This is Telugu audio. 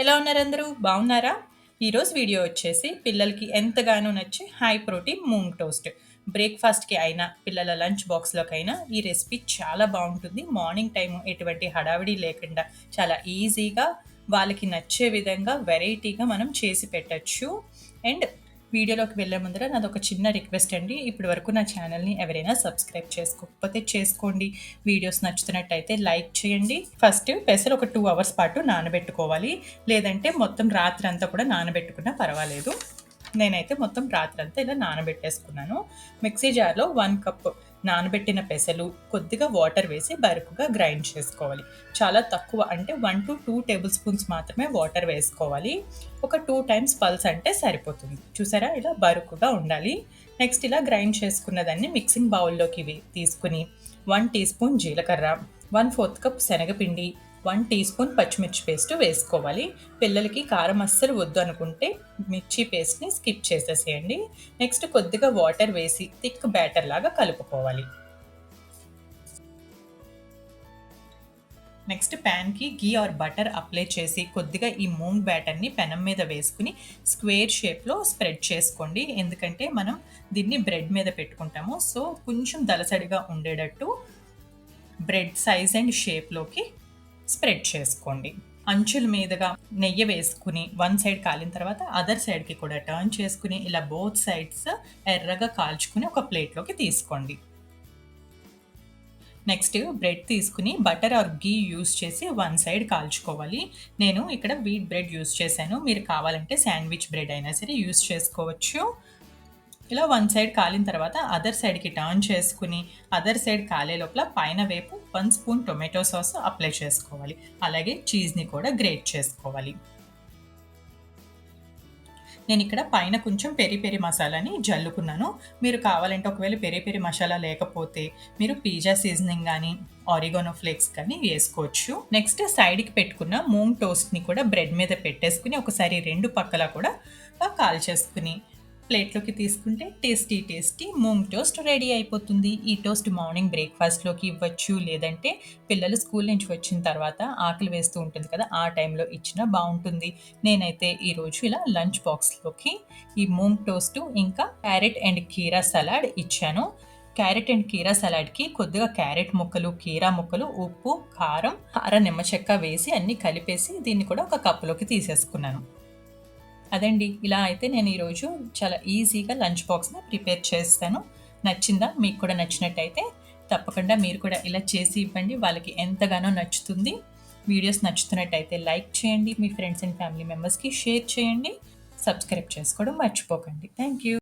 ఎలా ఉన్నారు అందరూ? బాగున్నారా? ఈరోజు వీడియో వచ్చేసి పిల్లలకి ఎంతగానో నచ్చే హై ప్రోటీన్ మూంగ్ టోస్ట్. బ్రేక్ఫాస్ట్కి అయినా పిల్లల లంచ్ బాక్స్లోకైనా ఈ రెసిపీ చాలా బాగుంటుంది. మార్నింగ్ టైం ఎటువంటి హడావిడి లేకుండా చాలా ఈజీగా వాళ్ళకి నచ్చే విధంగా వెరైటీగా మనం చేసి పెట్టచ్చు. అండ్ వీడియోలోకి వెళ్ళే ముందర నాది ఒక చిన్న రిక్వెస్ట్ అండి. ఇప్పటి వరకు నా ఛానల్ని ఎవరైనా సబ్స్క్రైబ్ చేసుకోకపోతే చేసుకోండి. వీడియోస్ నచ్చుతున్నట్టయితే లైక్ చేయండి. ఫస్ట్ పెసలు ఒక టూ అవర్స్ పాటు నానబెట్టుకోవాలి. లేదంటే మొత్తం రాత్రి అంతా కూడా నానబెట్టుకున్నా పర్వాలేదు. నేనైతే మొత్తం రాత్రి అంతా ఇలా నానబెట్టేసుకున్నాను. మిక్సీ జార్లో వన్ కప్ నానబెట్టిన పెసలు కొద్దిగా వాటర్ వేసి బరుకుగా గ్రైండ్ చేసుకోవాలి. చాలా తక్కువ అంటే one two two table spoons మాత్రమే వాటర్ వేసుకోవాలి. ఒక టూ టైమ్స్ పల్స్ అంటే సరిపోతుంది. చూసారా? ఇలా బరుకుగా ఉండాలి. నెక్స్ట్ ఇలా గ్రైండ్ చేసుకున్న దాన్ని మిక్సింగ్ బౌల్లోకి తీసుకుని వన్ టీ స్పూన్ జీలకర్ర వన్ ఫోర్త్ కప్ శనగపిండి వన్ టీ స్పూన్ పచ్చిమిర్చి పేస్ట్ వేసుకోవాలి. పిల్లలకి కారం అస్సలు వద్దు అనుకుంటే మిర్చి పేస్ట్ని స్కిప్ చేసేసేయండి. నెక్స్ట్ కొద్దిగా వాటర్ వేసి థిక్ బ్యాటర్ లాగా కలుపుకోవాలి. నెక్స్ట్ ప్యాన్కి గీ ఆర్ బటర్ అప్లై చేసి కొద్దిగా ఈ మూంగ్ బ్యాటర్ని పెనం మీద వేసుకుని స్క్వేర్ షేప్లో స్ప్రెడ్ చేసుకోండి. ఎందుకంటే మనం దీన్ని బ్రెడ్ మీద పెట్టుకుంటాము. సో కొంచెం దలసడిగా ఉండేటట్టు బ్రెడ్ సైజ్ అండ్ షేప్లోకి స్ప్రెడ్ చేసుకోండి. అంచుల మీదుగా నెయ్యి వేసుకుని వన్ సైడ్ కాలిన తర్వాత అదర్ సైడ్కి కూడా టర్న్ చేసుకుని ఇలా బోత్ సైడ్స్ ఎర్రగా కాల్చుకుని ఒక ప్లేట్లోకి తీసుకోండి. నెక్స్ట్ బ్రెడ్ తీసుకుని బటర్ ఆర్ గీ యూస్ చేసి వన్ సైడ్ కాల్చుకోవాలి. నేను ఇక్కడ వీట్ బ్రెడ్ యూస్ చేశాను. మీరు కావాలంటే శాండ్విచ్ బ్రెడ్ అయినా సరే యూస్ చేసుకోవచ్చు. ఇలా వన్ సైడ్ కాలిన తర్వాత అదర్ సైడ్కి టర్న్ చేసుకుని అదర్ సైడ్ కాలే లోపల పైన వైపు one spoon tomato sauce apply చేసుకోవాలి. అలాగే చీజ్ని కూడా గ్రేట్ చేసుకోవాలి. నేను ఇక్కడ పైన కొంచెం పెరి పెరి మసాలాని జల్లుకున్నాను. మీరు కావాలంటే ఒకవేళ పెరి పెరి మసాలా లేకపోతే మీరు పిజ్జా సీజనింగ్ కానీ ఆరిగోనో ఫ్లేక్స్ కానీ వేసుకోవచ్చు. నెక్స్ట్ సైడ్కి పెట్టుకున్న మూంగ్ టోస్ట్ని కూడా బ్రెడ్ మీద పెట్టేసుకుని ఒకసారి రెండు పక్కల కూడా కాల్ చేసుకుని ప్లేట్లోకి తీసుకుంటే tasty tasty moong toast ready అయిపోతుంది. ఈ టోస్ట్ మార్నింగ్ బ్రేక్ఫాస్ట్లోకి ఇవ్వచ్చు లేదంటే పిల్లలు స్కూల్ నుంచి వచ్చిన తర్వాత ఆకలి వేస్తూ ఉంటుంది కదా ఆ టైంలో ఇచ్చినా బాగుంటుంది. నేనైతే ఈరోజు ఇలా లంచ్ బాక్స్లోకి ఈ మూంగ్ టోస్ట్ ఇంకా క్యారెట్ అండ్ కీరా సలాడ్ ఇచ్చాను. క్యారెట్ అండ్ కీరా సలాడ్కి కొద్దిగా క్యారెట్ ముక్కలు కీరా ముక్కలు ఉప్పు కారం అర నిమ్మ చెక్క వేసి అన్నీ కలిపేసి దీన్ని కూడా ఒక కప్పులోకి తీసేసుకున్నాను. అదండి. ఇలా అయితే నేను ఈరోజు చాలా ఈజీగా లంచ్ బాక్స్ని ప్రిపేర్ చేస్తాను. నచ్చిందా? మీకు కూడా నచ్చినట్టయితే తప్పకుండా మీరు కూడా ఇలా చేసి ఇవ్వండి. వాళ్ళకి ఎంతగానో నచ్చుతుంది. వీడియోస్ నచ్చుతున్నట్టయితే లైక్ చేయండి. మీ ఫ్రెండ్స్ అండ్ ఫ్యామిలీ మెంబర్స్కి షేర్ చేయండి. సబ్స్క్రైబ్ చేసుకోవడం మర్చిపోకండి. Thank you